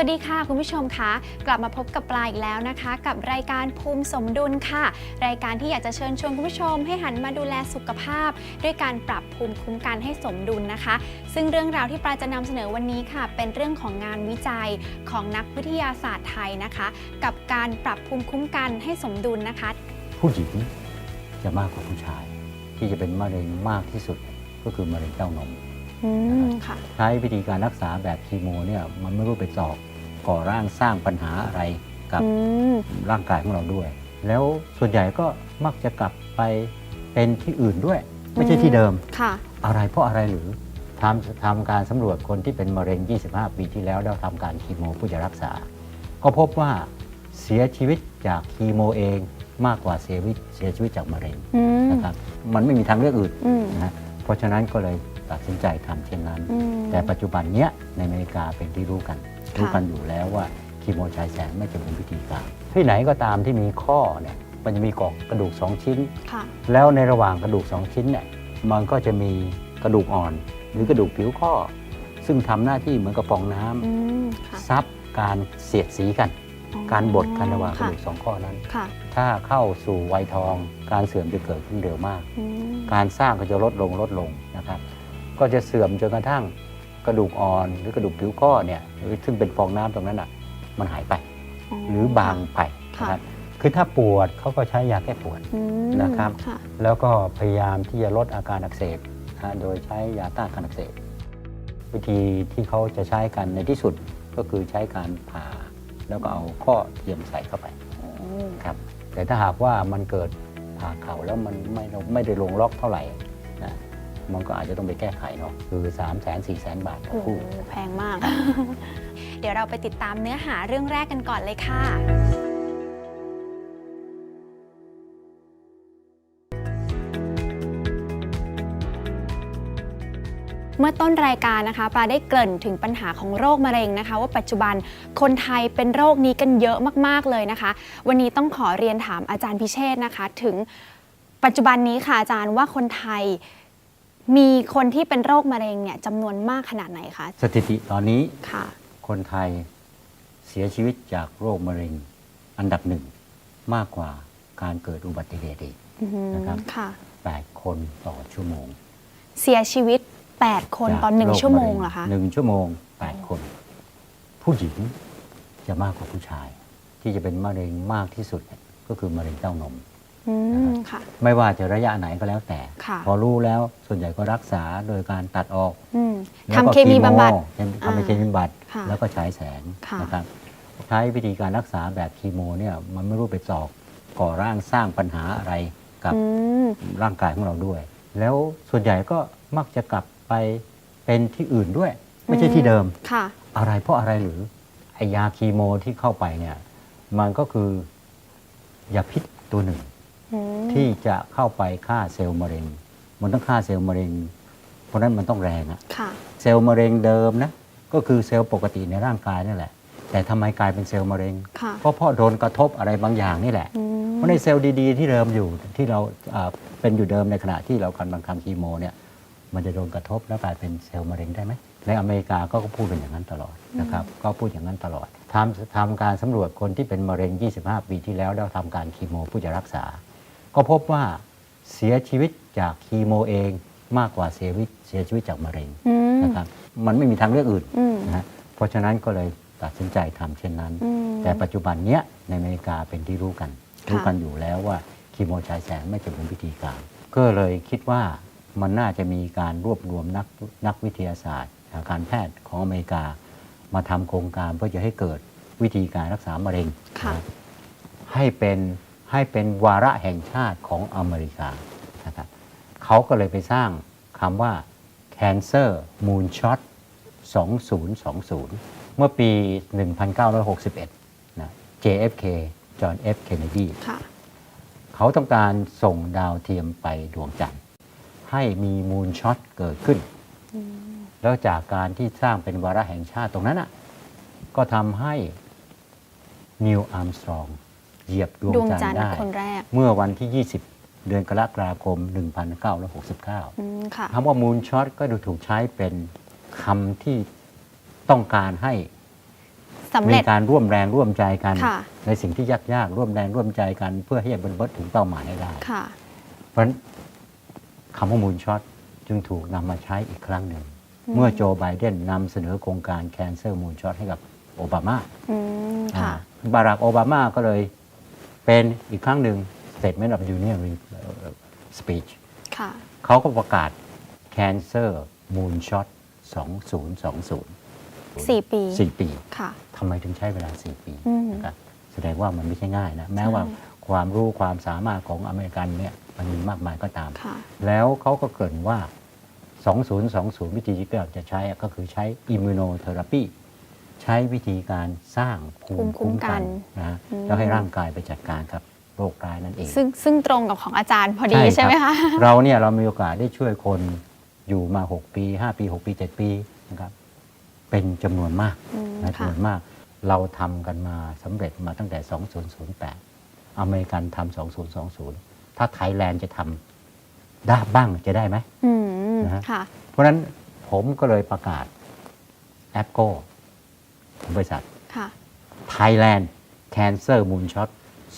วัสดีค่ะคุณผู้ชมคะกลับมาพบกับปลาอีกแล้วนะคะ กับรายการภูมิสมดุลค่ะ รายการที่อยากจะเชิญชวนคุณผู้ชม ให้หันมาดูแลสุขภาพ ด้วยการปรับภูมิคุ้มกันให้สมดุลนะคะ ซึ่งเรื่องราวที่ปลาจะนำเสนอวันนี้ค่ะ เป็นเรื่องของงานวิจัยของนักวิทยาศาสตร์ไทยนะคะ กับการปรับภูมิคุ้มกันให้สมดุลนะคะ ผู้หญิงจะมากกว่าผู้ชาย ที่จะเป็นมะเร็งมากที่สุดก็คือมะเร็งเต้านมอืมค่ะใช้วิธีการรักษาแบบคีโมเนี่ยมันไม่รู้ไปตอก ก่อร่างสร้างปัญหาอะไรกับอืมร่างกายของเราด้วย แล้วส่วนใหญ่ก็มักจะกลับไปเป็นที่อื่นด้วย ไม่ใช่ที่เดิม ค่ะ อะไรเพราะอะไรหรือทำทำการสำรวจคนที่เป็นมะเร็ง 25 ปีที่แล้วแล้วทำการคีโมเพื่อจะรักษา ก็พบว่าเสียชีวิตจากคีโมเองมากกว่าเสียชีวิตเสียชีวิตจากมะเร็งอืมนะครับมันไม่มีทางเลือกอื่นอืมนะฮะเพราะฉะนั้นก็เลยตัดสินใจทำเช่นนั้น อืมแต่ปัจจุบันเนี้ยในอเมริกาเป็นที่รู้กันค่ะ รู้กันอยู่แล้วว่าคีโมฉายแสงไม่จะเป็นวิธีการที่ไหนก็ตามที่มีข้อเนี่ยมันจะมีกรอกกระดูกสองชิ้นค่ะแล้วในระหว่างกระดูกสองชิ้นเนี่ยมันก็จะมีกระดูกอ่อน หรือกระดูกผิวข้อ ซึ่งทำหน้าที่เหมือนกับฟองน้ำอืมค่ะซับการเสียดสีกันอ๋อการบดกันระหว่างกระค่ะดูกสองข้อนั้นค่ะถ้าเข้าสู่วัยทองการเสื่อมจะเกิดขึ้นเร็วมากอืมการสร้างก็จะลดลงลดลงนะครับ ก็จะเสื่อมจนกระทั่ง กระดูกอ่อนหรือกระดูกผิวข้อเนี่ยหรือซึ่งเป็นฟองน้ำตรงนั้นอะมันหายไป หรือบางไปค่ะนะครับคือถ้าปวดเขาก็ใช้ยาแก้ปวดอืมนะครับค่ะแล้วก็พยายามที่จะลดอาการอักเสบนะโดยใช้ยาต้านการอักเสบวิธีที่เขาจะใช้กันในที่สุดก็คือใช้การผ่า แล้วก็เอาข้อเทียมใส่เข้าไปครับแต่ถ้าหากว่ามันเกิดผ่าเข่าแล้วมันไม่ไม่ได้ลงล็อกเท่าไหร่นะ มันก็อาจจะต้องไปแก้ไขเนาะคือ3 0 0 0 0 0 4 0 0 0 0 บาทต่อโอ้โหคู่ แพงมาก เดี๋ยวเราไปติดตามเนื้อหาเรื่องแรกกันก่อนเลยค่ะ เมื่อต้นรายการนะคะปลาได้เกริ่นถึงปัญหาของโรคมะเร็งนะคะ ว่าปัจจุบันคนไทยเป็นโรคนี้กันเยอะมากๆเลยนะคะ วันนี้ต้องขอเรียนถามอาจารย์พิเชษฐ์นะคะ ถึงปัจจุบันนี้ค่ะอาจารย์ว่าคนไทย มีคนที่เป็นโรคมะเร็งเนี่ยจำนวนมากขนาดไหนคะสถิติตอนนี้ค่ะ คนไทยเสียชีวิตจากโรคมะเร็ง อันดับหนึ่งมากกว่าการเกิดอุบัติเหตุอีกอืมนะครับ ค่ะ 8 คนต่อชั่วโมงเสียชีวิต 8 คนต่อหนึ่งจากโรชั่วโมงะเหรอคะ หนึ่งชั่วโมง 8 คน ผู้หญิงจะมากกว่าผู้ชาย ที่จะเป็นมะเร็งมากที่สุดเนี่ยก็คือมะเร็งเต้านม อืมค่ะ ไม่ว่าจะระยะไหนก็แล้วแต่ ค่ะ พอรู้แล้วส่วนใหญ่ก็รักษาโดยการตัดออกอืมแล้วทำก็เคมีบำบัด ทำเคมีบำบัดค่ะแล้วก็ฉายแสงค่ะ นะครับใช้วิธีการรักษาแบบคีโมเนี่ยมันไม่รู้ไปตอกก่อร่างสร้างปัญหาอะไรกับ อืม ร่างกายของเราด้วย แล้วส่วนใหญ่ก็มักจะกลับไปเป็นที่อื่นด้วย ไม่ใช่ที่เดิม ค่ะ อะไรเพราะอะไรหรือไอยาคีโมที่เข้าไปเนี่ย มันก็คือยาพิษตัวหนึ่งอืม ที่จะเข้าไปฆ่าเซลล์มะเร็ง มันต้องฆ่าเซลล์มะเร็ง เพราะฉะนั้นมันต้องแรงอะค่ะเซลล์มะเร็งเดิมนะก็คือเซลล์ปกติในร่างกายนี่แหละ แต่ทำไมกลายเป็นเซลล์มะเร็งค่ะก็เพราะโดนกระทบอะไรบางอย่างนี่แหละอืมเพราะในเซลล์ดีๆ ที่เดิมอยู่ที่เราอ่าเป็นอยู่เดิมในขณะที่เรากำลังทำคีโมเนี่ยมันจะโดนกระทบแล้วกลายเป็นเซลล์มะเร็งได้ไหมในอเมริกาก็พูดเป็นอย่างนั้นตลอดนะครับก็พูดอย่างนั้นตลอดทำทำการสำรวจคนที่เป็นมะเร็ง 25 ปีที่แล้วแล้วทำการคีโมเพื่อจะรักษา ก็พบว่าเสียชีวิตจากคีโมเองมากกว่าเสียชีวิตเสียชีวิตจากมะเร็งอืมนะครับมันไม่มีทางเลือกอื่นอืม นะฮะเพราะฉะนั้นก็เลยตัดสินใจทำเช่นนั้น อืมแต่ปัจจุบันเนี้ยในอเมริกาเป็นที่รู้กัน ค่ะ รู้กันอยู่แล้วว่าคีโมฉายแสงไม่จะเป็นวิธีการ ก็เลยคิดว่ามันน่าจะมีการรวบรวมนักนักวิทยาศาสตร์ทางการแพทย์ของอเมริกา มาทำโครงการเพื่อจะให้เกิดวิธีการรักษามะเร็งค่ะ นะให้เป็น ให้เป็นวาระแห่งชาติของอเมริกานะครับเขาก็เลยไปสร้างคำว่า Cancer Moonshot 2020 เมื่อปี 1961 นะ JFK John F Kennedy ค่ะเขาต้องการส่งดาวเทียมไปดวงจันทร์ ให้มีมูนช็อตเกิดขึ้น แล้วจากการที่สร้างเป็นวาระแห่งชาติตรงนั้นอะก็ทำให้นิวอาร์มสตรอง เหยียบดวงดวงจัจันนททร์ร์ได้ คนแรกเมื่อวันที่ 20 เดือนกรกฎาคม 1969อืมค่ะ คำว่ามูนช็อตก็ดูถูกใช้เป็นคำที่ต้องการให้ สำมีเร็จ การร่วมแรงร่วมใจกัน ค่ะ ในสิ่งที่ยากๆ ร่วมแรงร่วมใจกัน เพื่อให้บรรลุถึงเป้าหมายให้ได้ ค่ะ เพราะฉะนั้นคำว่ามูนช็อตจึงถูกนำมาใช้อีกครั้งหนึ่ง อืม เมื่อโจไบเดนนำเสนอโครงการแคนเซอร์มูนช็อตให้กับโอบามาอืม ค่ะ อ่าบารักโอบามาก็เลย เป็นอีกครั้งหนึ่ง Statement of Union Speech ค่ะ เขาก็ประกาศ Cancer Moonshot 2020 สี่ปี 4 ปี ค่ะ ทำไมถึงใช้เวลา 4 ปีอืม นะครับแสดงว่ามันไม่ใช่ง่ายนะ แม้ว่าความรู้ความสามารถของอเมริกันเนี่ยมันมีมากมายก็ตาม ค่ะ แล้วเขาก็เกริ่นว่า 2020 วิธีที่เราจะใช้ก็คือใช้อิมมูโนเทอราปี ใช้วิธีการสร้างภูมิภูมิคุ้คุ้มมกักันนนะอืมแล้วให้ร่างกายไปจัดการกับโรคร้ายนั่นเอง ซึ่งซึ่งตรงกับของอาจารย์พอดีใช่ใช่ไหมครัคะบเราเนี่ยเรามีโอกาสได้ช่วยคนอยู่มา 6 ปี 5 ปี 6 ปี 7 ปีนะครับเป็นจำนวนมากอืมนะค่ะจำนวนมาก เราทำกันมาสำเร็จมาตั้งแต่ 2008 อเมริกันทำ2020 ถ้าไทยแลนด์จะทำได้บ้างจะได้ไหมอืมนะฮะค่ะเพราะฉะนั้นผมก็เลยประกาศแอปโก้ ของบริษัท ค่ะ Thailand Cancer Moonshot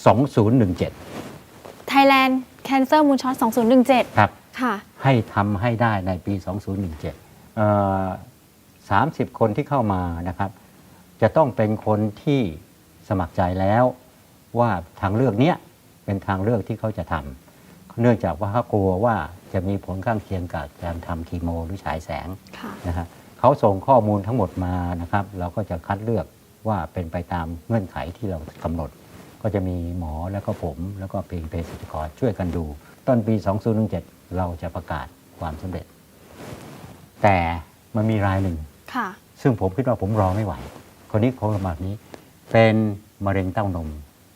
2017 Thailand Cancer Moonshot 2017 ครับ ค่ะ ให้ทำให้ได้ในปี 2017เอ่อ30 คนที่เข้ามานะครับ จะต้องเป็นคนที่สมัครใจแล้วว่าทางเลือกเนี้ยเป็นทางเลือกที่เขาจะทำเนื่องจากว่าเขากลัวว่าจะมีผลข้างเคียงกับการทำคีโมหรือฉายแสงค่ะ นะฮะ เขาส่งข้อมูลทั้งหมดมานะครับ เราก็จะคัดเลือกว่าเป็นไปตามเงื่อนไขที่เรากำหนด ก็จะมีหมอแล้วก็ผมแล้วก็เป็นเภสัชกรช่วยกันดู ต้นปี 2017 เราจะประกาศความสำเร็จ แต่มันมีรายหนึ่งค่ะซึ่งผมคิดว่าผมรอไม่ไหว คนนี้เขาประมาณนี้ เป็นมะเร็งเต้านม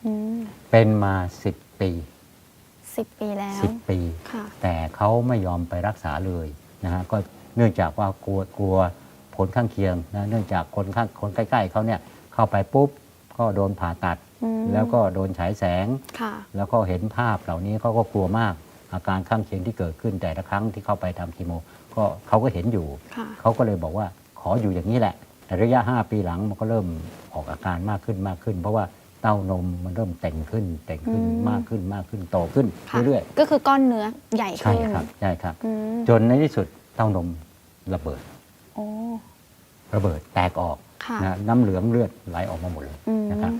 อืมเป็นมา10ปีสิบปีแล้ว10ปีค่ะแต่เขาไม่ยอมไปรักษาเลยนะฮะก็ เนื่องจากว่ากลัวกลัวผลข้างเคียงนะเนื่องจากคนข้างคนใกล้ ๆเขาเนี่ยเข้าไปปุ๊บก็โดนผ่าตัดอืมแล้วก็โดนฉายแสงค่ะแล้วก็เห็นภาพเหล่านี้เขาก็กลัวมาก อาการข้างเคียงที่เกิดขึ้นแต่ละครั้งที่เข้าไปทำคีโม ก็เขาก็เห็นอยู่ค่ะเขาก็เลยบอกว่าขออยู่อย่างนี้แหละ แต่ระยะ 5 ปีหลังมันก็เริ่มออกอาการมากขึ้นมากขึ้น เพราะว่าเต้านมมันเริ่มแต่งขึ้นแต่งขึ้นอืมมากขึ้นมากขึ้นโตขึ้นค่ะเรื่อยก็คือก้อนเนื้อใหญ่ๆใช่ขึ้นครับใช่ครับอืมจนในที่สุดเต้านม ระเบิดโอ้ระเบิดแตกออกค่ะนะน้ำเหลืองเลือดไหลออกมาหมดเลยอืมนะครับ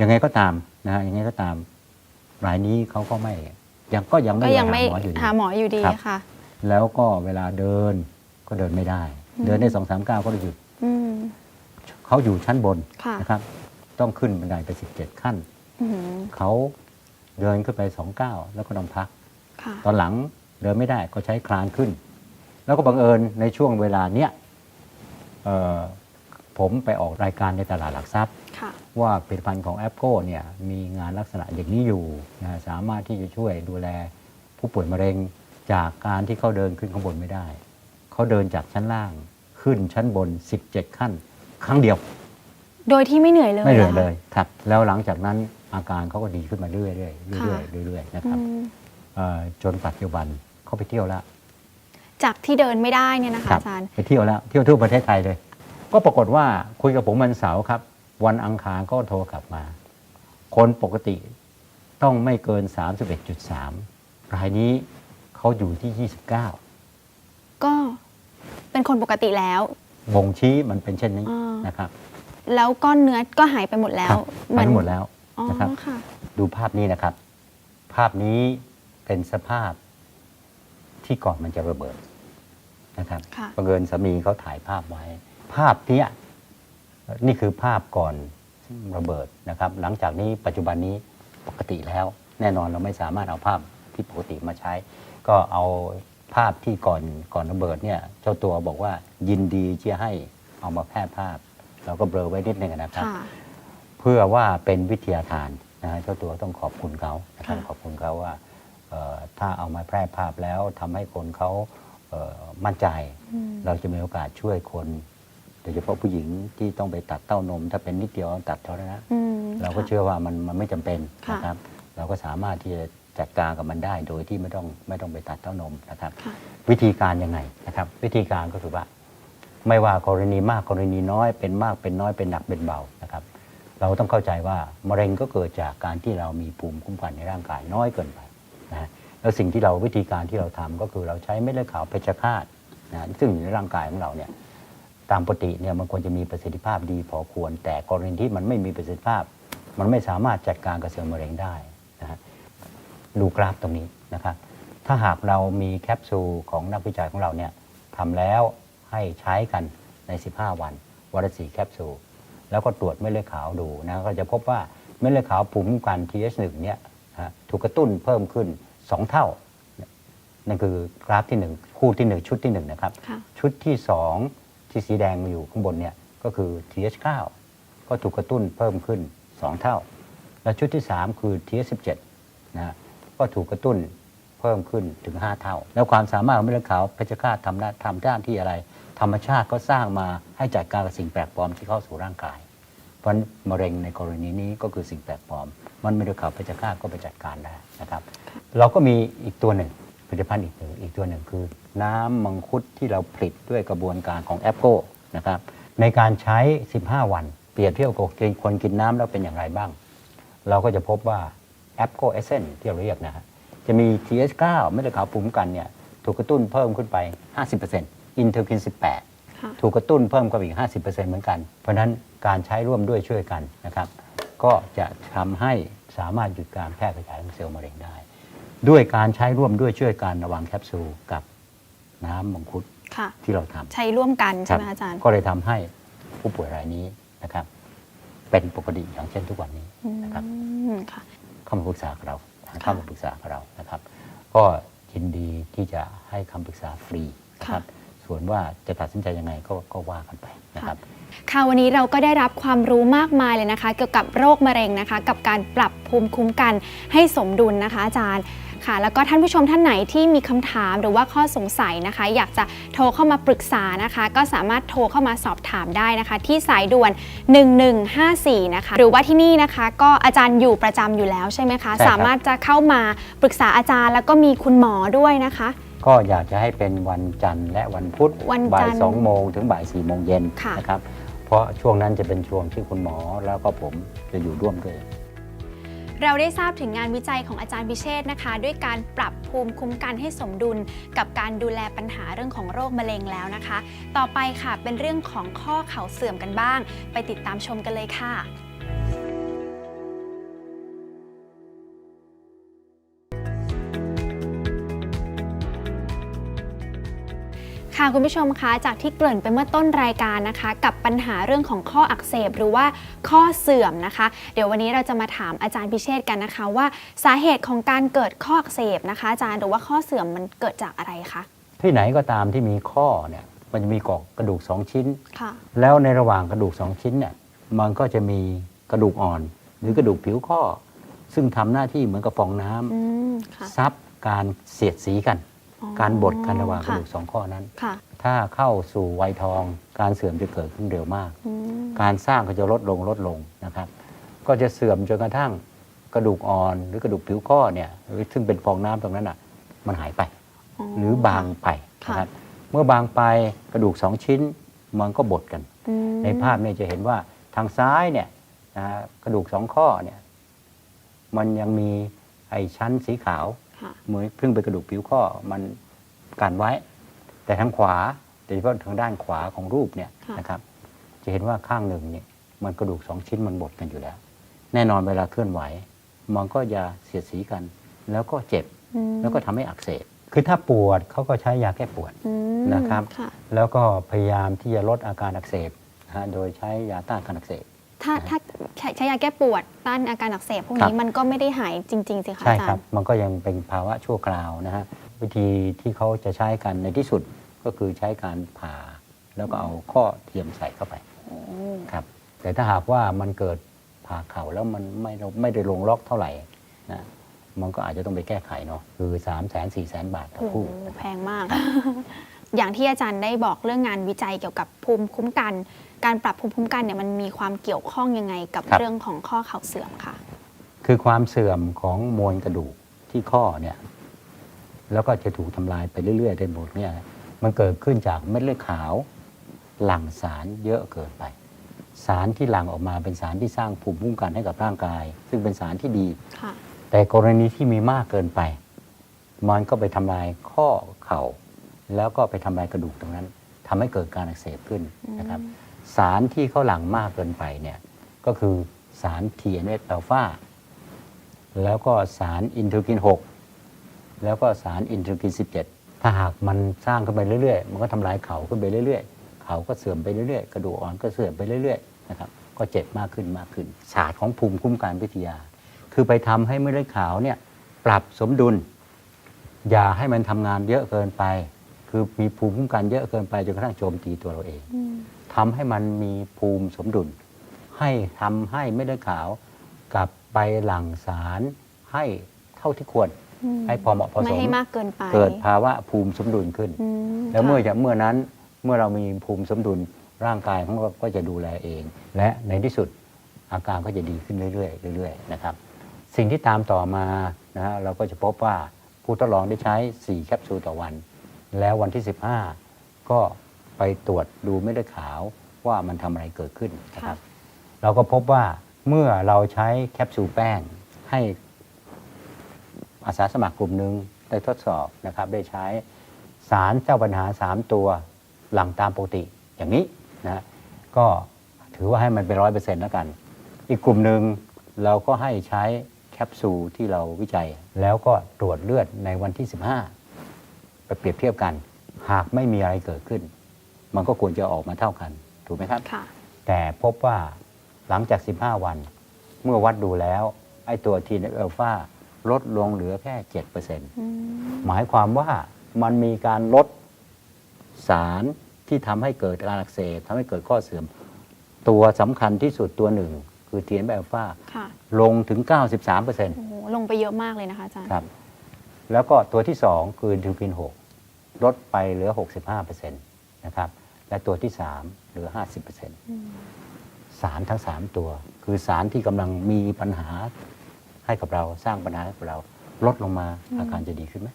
ยังไงก็ตามนะฮะยังไงก็ตามรายนี้เขาก็ไม่ยังก็ยังไม่ก็ยังไม่หาหมออยู่ดีหาหมออยู่ดีครับค่ะ แล้วก็เวลาเดินก็เดินไม่ได้อืมเดินได้สองสามก้าวก็หยุดอืมเขาอยู่ชั้นบนค่ะนะครับ ต้องขึ้นบันไดไป17ขั้นอืมเขาเดินขึ้นไปสองก้าวแล้วก็ต้องพักค่ะตอนหลังเดินไม่ได้ก็ใช้คลานขึ้น แล้วก็บังเอิญในช่วงเวลาเนี้ยเอ่อผมไปออกรายการในตลาดหลักทรัพย์ค่ะว่าผลิตภัณฑ์ของแอปโกเนี่ยมีงานลักษณะอย่างนี้อยู่นะฮะสามารถที่จะช่วยดูแลผู้ป่วยมะเร็งจากการที่เขาเดินขึ้นข้างบนไม่ได้ เขาเดินจากชั้นล่างขึ้นชั้นบน 17 ขั้น ครั้งเดียว โดยที่ไม่เหนื่อยเลยไม่เหลือรคะเลยครับ แล้วหลังจากนั้นอาการเขาก็ดีขึ้นมาเรื่อยๆเรื่อยๆเรื่อยๆนะครับอืมเอ่อจนปัจจุบันเขาไปเที่ยวแล้ว จากที่เดินไม่ได้เนี่ยนะคะครับ อาจารย์ ไปเที่ยวแล้วเที่ยวทั่วประเทศไทยเลย ก็ปรากฏว่าคุยกับผมวันเสาร์ครับ วันอังคารก็โทรกลับมา คนปกติต้องไม่เกิน 31.3 รายนี้เขาอยู่ที่ 29 ก็เป็นคนปกติแล้ว บ่งชี้มันเป็นเช่นนี้อ่าน นะครับแล้วก้อนเนื้อก็หายไปหมดแล้ควรับไปหมดแล้วอ๋อนะครับ ค่ะ ดูภาพนี้นะครับ ภาพนี้เป็นสภาพที่ก่อนมันจะระเบิด นะครับค่ะบังเอิญสามีเขาถ่ายภาพไว้ ภาพเนี้ยนี่คือภาพก่อนระเบิดนะครับ หลังจากนี้ปัจจุบันนี้ปกติแล้ว แน่นอนเราไม่สามารถเอาภาพที่ปกติมาใช้ ก็เอาภาพที่ก่อนก่อนระเบิดเนี่ยเจ้าตัวบอกว่ายินดีที่จะให้เอามาแพร่ภาพ เราก็เบลอไว้นิดนึงนะครับ ค่ะ เพื่อว่าเป็นวิทยาทานนะฮะเจ้าตัวต้องขอบคุณเขานะครับค่ะ ขอบคุณเขาว่าเอ่อถ้าเอามาแพร่ภาพแล้วทำให้คนเขาเอ่อ มั่นใจอืมเราจะมีโอกาสช่วยคนโดยเฉพาะผู้หญิงที่ต้องไปตัดเต้านม ถ้าเป็นนิดเดียวตัดเท่านั้นนะอืมเราก็ค่ะเชื่อว่ามันมันไม่จำเป็นค่ะนะครับ เราก็สามารถที่จะจัดการกับมันได้โดยที่ไม่ต้องไม่ต้องไปตัดเต้านมนะครับค่ะวิธีการยังไงนะครับ วิธีการก็คือว่า ไม่ว่ากรณีมากกรณีน้อยเป็นมากเป็นน้อยเป็นหนักเป็นเบานะครับ เราต้องเข้าใจว่ามะเร็งก็เกิดจากการที่เรามีภูมิคุ้มกันในร่างกายน้อยเกินไปนะฮะ แล้วสิ่งที่เราวิธีการที่เราทำก็คือเราใช้เม็ดเลือดขาวเพชฌฆาตนะซึ่งอยู่ในร่างกายของเราเนี่ยตามปกติเนี่ยมันควรจะมีประสิทธิภาพดีพอควร แต่กรณีที่มันไม่มีประสิทธิภาพ มันไม่สามารถจัดการกับเซลล์มะเร็งได้นะฮะดูกราฟตรงนี้นะครับถ้าหากเรามีแคปซูลของนักวิจัยของเราเนี่ยทำแล้วให้ใช้กันใน 15 วันวันละสี่แคปซูลแล้วก็ตรวจเม็ดเลือดขาวดูนะก็จะพบว่าเม็ดเลือดขาวภูมิคุ้มกัน TH1 เนี่ยถูกกระตุ้นเพิ่มขึ้น 2 เท่านั่นคือกราฟที่ 1 คู่ที่ 1 ชุดที่1นะครับค่ะชุดที่ 2 ที่สีแดงมาอยู่ข้างบนเนี่ยก็คือ TH9 ก็ถูกกระตุ้นเพิ่มขึ้น 2 เท่า และชุดที่ 3 คือ TH17 นะฮะก็ถูกกระตุ้นเพิ่มขึ้นถึง 5 เท่า แล้วความสามารถของเม็ดเลือดขาวเพชฌฆาตทำหน้าทำด้านที่อะไร ธรรมชาติก็สร้างมาให้จัดการกับสิ่งแปลกปลอมที่เข้าสู่ร่างกาย เพราะฉะนั้นมะเร็งในกรณีนี้ก็คือสิ่งแปลกปลอม มันไม่ได้ข่าวเพชฌฆาก็ไปจัดการได้นะครับ เราก็มีอีกตัวหนึ่งผลิตภัณฑ์อีกตัวอีกตัวหนึ่งคือ น้ำมังคุดที่เราผลิตด้วยกระบวนการของแอปโกนะครับในการใช้ 15 วัน เปรียบเทียบกับคนกินน้ำแล้วเป็นอย่างไรบ้าง เราก็จะพบว่าแอปโกเอเซนที่เราเรียกนะฮะจะมี TH9 เม็ดเลือดขาวภูมิกันเนี่ยถูกกระตุ้นเพิ่มขึ้นไป 50%อินเทอร์คิน 18 ถูกกระตุ้นเพิ่มขึ้นอีก 50%เหมือนกัน เพราะฉะนั้นการใช้ร่วมด้วยช่วยกันนะครับ ก็จะทำให้สามารถหยุดการแพร่กระจายของเซลล์มะเร็งได้ ด้วยการใช้ร่วมด้วยช่วยกันระหว่างแคปซูลกับน้ำมังคุดค่ะที่เราทำใช้ร่วมกันคใช่รับไหมอาจารย์ ก็เลยทำให้ผู้ป่วยรายนี้นะครับ เป็นปกติอย่างเช่นทุกวันนี้นะครับอืมค่ะเข้ามาปรึกษากับเราเข้ามาปรึกษากับเรานะครับ ก็ยินดีที่จะให้คำปรึกษาฟรีนะครับ ส่วนว่าจะตัดสินใจยังไงก็ก็ว่ากันไปนะครับ ค่ะวันนี้เราก็ได้รับความรู้มากมายเลยนะคะ เกี่ยวกับโรคมะเร็งนะคะ กับการปรับภูมิคุ้มกันให้สมดุลนะคะ อาจารย์ค่ะแล้วก็ท่านผู้ชมท่านไหนที่มีคำถามหรือว่าข้อสงสัยนะคะ อยากจะโทรเข้ามาปรึกษานะคะ ก็สามารถโทรเข้ามาสอบถามได้นะคะ ที่สายด่วน 1154 นะคะ หรือว่าที่นี่นะคะ ก็อาจารย์อยู่ประจำอยู่แล้วใช่ไหมคะใช่ครับสามารถจะเข้ามาปรึกษาอาจารย์ แล้วก็มีคุณหมอด้วยนะคะ ก็อยากจะให้เป็นวันจันทร์และวันพุธวันบ่าจัยนทร์สองโมงถึงบ่ายสี่โมงเย็นค่ะ นะครับ เพราะช่วงนั้นจะเป็นช่วงที่คุณหมอแล้วก็ผมจะอยู่ร่วมด้วย เราได้ทราบถึงงานวิจัยของอาจารย์พิเชษฐ์นะคะ ด้วยการปรับภูมิคุ้มกันให้สมดุล กับการดูแลปัญหาเรื่องของโรคมะเร็งแล้วนะคะ ต่อไปค่ะเป็นเรื่องของข้อเข่าเสื่อมกันบ้าง ไปติดตามชมกันเลยค่ะ ค่ะคุณผู้ชมคะจากที่เกริ่นไปเมื่อต้นรายการนะคะ กับปัญหาเรื่องของข้ออักเสบหรือว่าข้อเสื่อมนะคะ เดี๋ยววันนี้เราจะมาถามอาจารย์พิเชษฐ์กันนะคะ ว่าสาเหตุของการเกิดข้ออักเสบนะคะ อาจารย์หรือว่าข้อเสื่อมมันเกิดจากอะไรคะที่ไหนก็ตามที่มีข้อเนี่ยมันจะมีกอกกระดูกสองชิ้นค่ะแล้วในระหว่างกระดูกสองชิ้นเนี่ยมันก็จะมีกระดูกอ่อน หรือกระดูกผิวข้อ ซึ่งทำหน้าที่เหมือนกับฟองน้ำอืมค่ะซับการเสียดสีกันอ๋อ การบดกันระหว่างกระค่ะดูกสองข้อนั้นค่ะถ้าเข้าสู่วัยทองการเสื่อมจะเกิดขึ้นเร็วมากอืมการสร้างก็จะลดลงลดลงนะครับ ก็จะเสื่อมจนกระทั่งกระดูกอ่อนหรือกระดูกผิวข้อเนี่ยซึ่งเป็นฟองน้ำตรงนั้นอะมันหายไป หรือบางไปค่ะนะครับเมื่อบางไปกระดูกสองชิ้นมันก็บดกันอืมในภาพเนี่ยจะเห็นว่าทางซ้ายเนี่ยนะฮะกระดูกสองข้อเนี่ยมันยังมีไอ้ชั้นสีขาวค่ะ เหมือนเพิ่งเป็นกระดูกผิวข้อมันกันไว้ แต่ทางขวาโดยเฉพาะทางด้านขวาของรูปเนี่ยค่ะนะครับ จะเห็นว่าข้างหนึ่งเนี่ยมันกระดูกสองชิ้นมันบดกันอยู่แล้ว แน่นอนเวลาเคลื่อนไหวมันก็จะเสียดสีกัน แล้วก็เจ็บอืมแล้วก็ทำให้อักเสบคือถ้าปวดเขาก็ใช้ยาแก้ปวดอืมนะครับค่ะแล้วก็พยายามที่จะลดอาการอักเสบนะฮะโดยใช้ยาต้านการอักเสบ ถ้าถ้าใช้ใช้ยาแก้ปวดต้านอาการอักเสบพวกครันี้บมันก็ไม่ได้หายจริง ๆ สิคะใช่อาจาครัรบย์มันก็ยังเป็นภาวะชั่วคราวนะฮะ วิธีที่เขาจะใช้กันในที่สุดก็คือใช้การผ่า แล้วก็เอาข้อเทียมใส่เข้าไปโอ้ครับ แต่ถ้าหากว่ามันเกิดผ่าเข่าแล้วมันไม่ไม่ได้ลงล็อกเท่าไหร่นะมันก็อาจจะต้องไปแก้ไขเนาะคือ3ามแสนสี่แสนบาทต่อโหคู่ แพงมาก อย่างที่อาจารย์ได้บอกเรื่องงานวิจัยเกี่ยวกับภูมิคุ้มกัน การปรับภูมิคุ้มกันเนี่ยมันมีความเกี่ยวข้องยังไงกับครับ เรื่องของข้อเข่าเสื่อมค่ะคือความเสื่อมของมวลกระดูกที่ข้อเนี่ยแล้วก็จะถูกทำลายไปเรื่อยๆได้หมดเนี่ยมันเกิดขึ้นจากเม็ดเลือดขาว หลั่งสารเยอะเกินไป สารที่หลั่งออกมาเป็นสารที่สร้างภูมิคุ้มกันให้กับร่างกาย ซึ่งเป็นสารที่ดี ค่ะ แต่กรณีที่มีมากเกินไป มันก็ไปทำลายข้อเข่า แล้วก็ไปทำลายกระดูกตรงนั้นทำให้เกิดการอักเสบขึ้นนะครับ สารที่เขาหลั่งมากเกินไปเนี่ยก็คือสาร TNF อัลฟาแล้วก็สารอินเทอร์กิน 6 แล้วก็สารอินเทอร์กิน 17 ถ้าหากมันสร้างขึ้นไปเรื่อยๆ มันก็ทำลายเขาขึ้นไปเรื่อยๆ เขาก็เสื่อมไปเรื่อยๆ กระดูกอ่อนก็เสื่อมไปเรื่อยๆ นะครับ ก็เจ็บมากขึ้นมากขึ้น ศาสตร์ของภูมิคุ้มกันวิทยา คือไปทำให้เม็ดเลือดขาวเนี่ยปรับสมดุล อย่าให้มันทำงานเยอะเกินไป คือมีภูมิคุ้มกันเยอะเกินไปจนกระทั่งโจมตีตัวเราเองอืมทำให้มันมีภูมิสมดุล ให้ทำให้เม็ดเลือดขาวกลับไปหลั่งสารให้เท่าที่ควรอืมให้พอเหมาะพอสไม่มให้มากเกินไป เกิดภาวะภูมิสมดุลขึ้นอืมแล้วเมื่อค่ะจะเมื่อนั้นเมื่อเรามีภูมิสมดุลร่างกายของเราก็จะดูแลเอง และในที่สุดอาการก็จะดีขึ้นเรื่อยๆเรื่อยๆนะครับ สิ่งที่ตามต่อมานะฮะเราก็จะพบว่าผู้ทดลองได้ใช้ 4 แคปซูลต่อวัน แล้ววันที่ 15 ก็ไปตรวจดูเม็ดเลือดขาวว่ามันทำอะไรเกิดขึ้นนะครับ เราก็พบว่าเมื่อเราใช้แคปซูลแป้งให้อาสาสมัครกลุ่มหนึ่งได้ทดสอบนะครับ ได้ใช้สารเจ้าปัญหา 3 ตัวหลังตามปกติอย่างนี้นะก็ถือว่าให้มันเป็นร้อยเปอร์เซ็นต์แล้วกัน อีกกลุ่มหนึ่งเราก็ให้ใช้แคปซูลที่เราวิจัย แล้วก็ตรวจเลือดในวันที่ 15 ไปเปรียบเทียบกัน หากไม่มีอะไรเกิดขึ้น มันก็ควรจะออกมาเท่ากัน ถูกไหมครับ ค่ะ แต่พบว่าหลังจาก 15 วัน เมื่อวัดดูแล้ว ไอ้ตัวทีนเอลฟาลดลงเหลือแค่ 7%อืมหมายความว่ามันมีการลดสารที่ทำให้เกิดการอักเสบทำให้เกิดข้อเสื่อม ตัวสำคัญที่สุดตัวหนึ่ง คือทีนเอลฟาค่ะ ลงถึง 93%โอ้โหลงไปเยอะมากเลยนะคะอาจารย์ ครับ แล้วก็ตัวที่ 2 คือดิวกิน6ลดไปเหลือ 65%นะครับ และตัวที่ 3 เหลือ 50%อืมสารทั้ง 3 ตัว คือสารที่กำลังมีปัญหาให้กับเราสร้างปัญหาให้กับเราลดลงมาอาการจะดีขึ้นไหม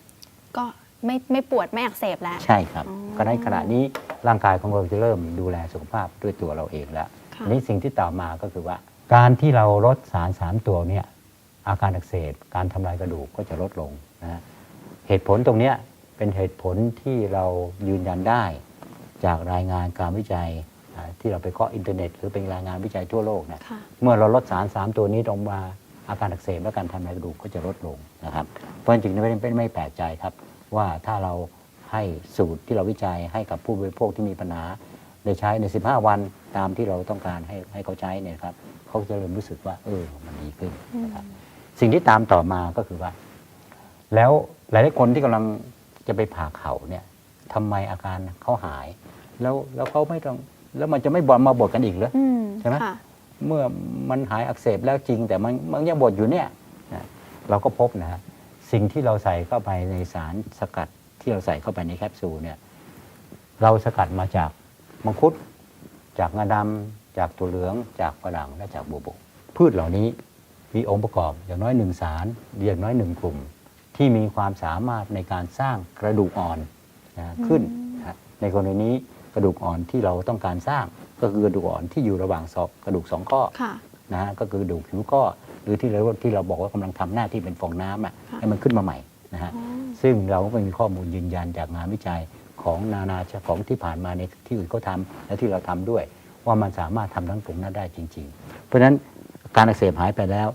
ก็ไม่ไม่ปวดไม่อักเสบแล้ว ใช่ครับอ๋อก็ในขณะนี้ร่างกายของเราจะเริ่มดูแลสุขภาพด้วยตัวเราเองแล้วค่ะอันนี้สิ่งที่ต่อมาก็คือว่า การที่เราลดสาร 3 ตัวเนี่ยอาการอักเสบการทำลายกระดูกก็จะลดลง นะฮะเหตุผลตรงเนี้ยเป็นเหตุผลที่เรายืนยันได้จากรายงานการวิจัยอ่าที่เราไปเคาะอินเทอร์เน็ต หรือเป็นรายงานวิจัยทั่วโลกนะค่ะเมื่อเราลดสาร 3 ตัวนี้ลงมาอาการอักเสบและการทำลายกระดูกก็จะลดลงนะครับ เพราะจริงๆไม่ไม่ไม่แปลกใจครับ ว่าถ้าเราให้สูตรที่เราวิจัยให้กับผู้บริโภคที่มีปัญหาได้ใช้ใน 15 วันตามที่เราต้องการให้ให้เขาใช้เนี่ยครับเขาจะเริ่มรู้สึกว่าเออมันดีขึ้นนะครับสิ่งที่ตามต่อมาก็คือว่า แล้วหลายๆคนที่กำลังจะไปผ่าเข่าเนี่ยทำไมอาการเขาหาย แล้วแล้วเขาไม่ต้องแล้วมันจะไม่บอลมาบดกันอีกเหรออืมใช่ไหมค่ะเมื่อมันหายอักเสบแล้วจริง แต่มันมันยังบดอยู่เนี่ยนะเราก็พบนะฮะสิ่งที่เราใส่เข้าไปในสารสกัดที่เราใส่เข้าไปในแคปซูลเนี่ย เราสกัดมาจากมังคุด จากงาดำจากตัวเหลือง จากฝรั่งและจากบัวบกพืชเหล่านี้มีองค์ประกอบอย่างน้อยหนึ่งสารอย่างน้อยหนึ่งกลุ่ม ที่มีความสามารถในการสร้างกระดูกอ่อนนะขึ้นนะในกรณีนี้กระดูกอ่อนที่เราต้องการสร้างก็คือกระดูกอ่อนที่อยู่ระหว่างศอกกระดูกสองข้อค่ะนะฮะก็คือกระดูกผิวข้อหรือที่เราที่เราบอกว่ากำลังทำหน้าที่เป็นฟองน้ำอะค่ะให้มันขึ้นมาใหม่นะฮะอ๋อซึ่งเราก็มีข้อมูลยืนยันจากงานวิจัยของนานาชาของที่ผ่านมาในที่อื่นเขาทำและที่เราทำด้วย ว่ามันสามารถทำทั้งตรงนั้นได้จริง ๆ เพราะฉะนั้นการอักเสบหายไปแล้ว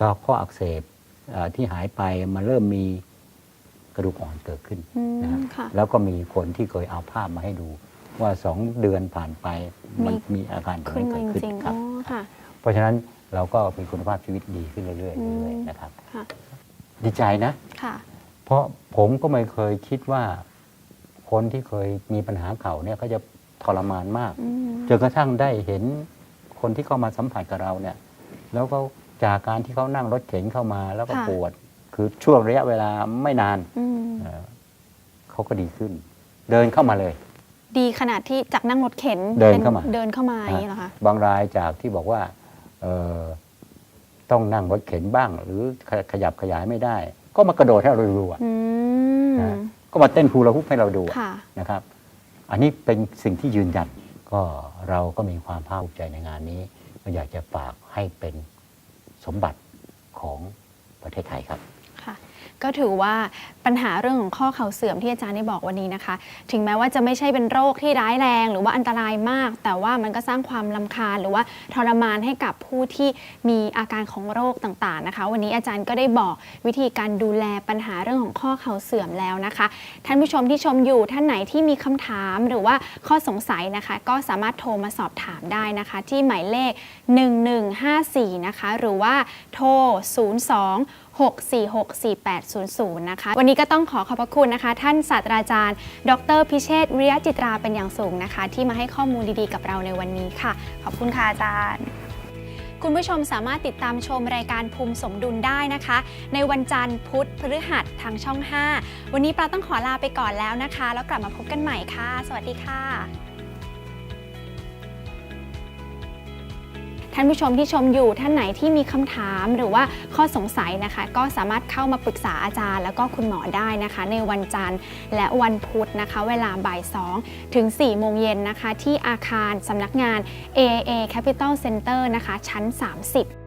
ก็ข้ออักเสบเอ่อ ที่หายไปมันเริ่มมีกระดูกอ่อนเกิดขึ้นอืมนะฮะค่ะแล้วก็มีคนที่เคยเอาภาพมาให้ดู ว่าสองเดือนผ่านไปมันมีมีอาการตรงขึ้นนั้นมาเกิดจขึ้นริงๆครัอ๋บอค่ะเพราะฉะนั้นเราก็มีคุณภาพชีวิตดีขึ้นเรื่อยอืมๆเรื่อยๆนะครับค่ะดีใจนะค่ะเพราะผมก็ไม่เคยคิดว่า คนที่เคยมีปัญหาเข่าเนี่ยเขาจะทรมานมากอืมจนกระทั่งได้เห็นคนที่เข้ามาสัมผัสกับเราเนี่ย แล้วก็ จากการที่เขานั่งรถเข็นเข้ามาแล้วก็ค่ะ ปวด คือช่วงระยะเวลาไม่นานอืมเอ่อเขาก็ดีขึ้น เดินเข้ามาเลย ดีขนาดที่จากนั่งรถเข็นเดินป็เข้ามา เดินเข้ามาอย่างนี้เหรอคะบางรายจากที่บอกว่าเอ่อต้องนั่งรถเข็นบ้าง หรือขขยับขยายไม่ได้ ก็มากระโดดให้เราดูอะ อืมนะ ก็มาเต้นฮูลาฮุปให้เราดูอะค่ะ นะครับ อันนี้เป็นสิ่งที่ยืนยันก็เราก็มีความภาคภูมิใจในงานนี้ก็อยากจะฝากให้เป็น สมบัติของประเทศไทยครับ ก็ถือว่าปัญหาเรื่องของข้อเข่าเสื่อมที่อาจารย์ได้บอกวันนี้นะคะ ถึงแม้ว่าจะไม่ใช่เป็นโรคที่ร้ายแรง หรือว่าอันตรายมาก แต่ว่ามันก็สร้างความลำคาญหรือว่าทรมานให้กับผู้ที่มีอาการของโรคต่างๆนะคะ วันนี้อาจารย์ก็ได้บอกวิธีการดูแลปัญหาเรื่องของข้อเข่าเสื่อมแล้วนะคะ ท่านผู้ชมที่ชมอยู่ท่านไหนที่มีคำถามหรือว่าข้อสงสัยนะคะ ก็สามารถโทรมาสอบถามได้นะคะ ที่หมายเลข 1154 นะคะ หรือว่าโทร 02 6464800 นะคะ วันนี้ก็ต้องขอขอบพระคุณนะคะ ท่านศาสตราจารย์ ดรพิเชษวิริยจิตราเป็นอย่างสูงนะคะ ที่มาให้ข้อมูลดีๆกับเราในวันนี้ค่ะ ขอบคุณค่ะอาจารย์ คุณผู้ชมสามารถติดตามชมรายการภูมิสมดุลได้นะคะ ในวันจันทร์พุธพฤหัสทางช่อง 5 วันนี้ปลาต้องขอลาไปก่อนแล้วนะคะ แล้วกลับมาพบกันใหม่ค่ะ สวัสดีค่ะ ท่านผู้ชมที่ชมอยู่ท่านไหนที่มีคำถามหรือว่าข้อสงสัยนะคะ ก็สามารถเข้ามาปรึกษาอาจารย์ แล้วก็คุณหมอได้นะคะ ในวันจันทร์และวันพุธนะคะ เวลาบ่าย2ถึง4โมงเย็นนะคะ ที่อาคารสำนักงาน AAA Capital Center นะคะ ชั้น 30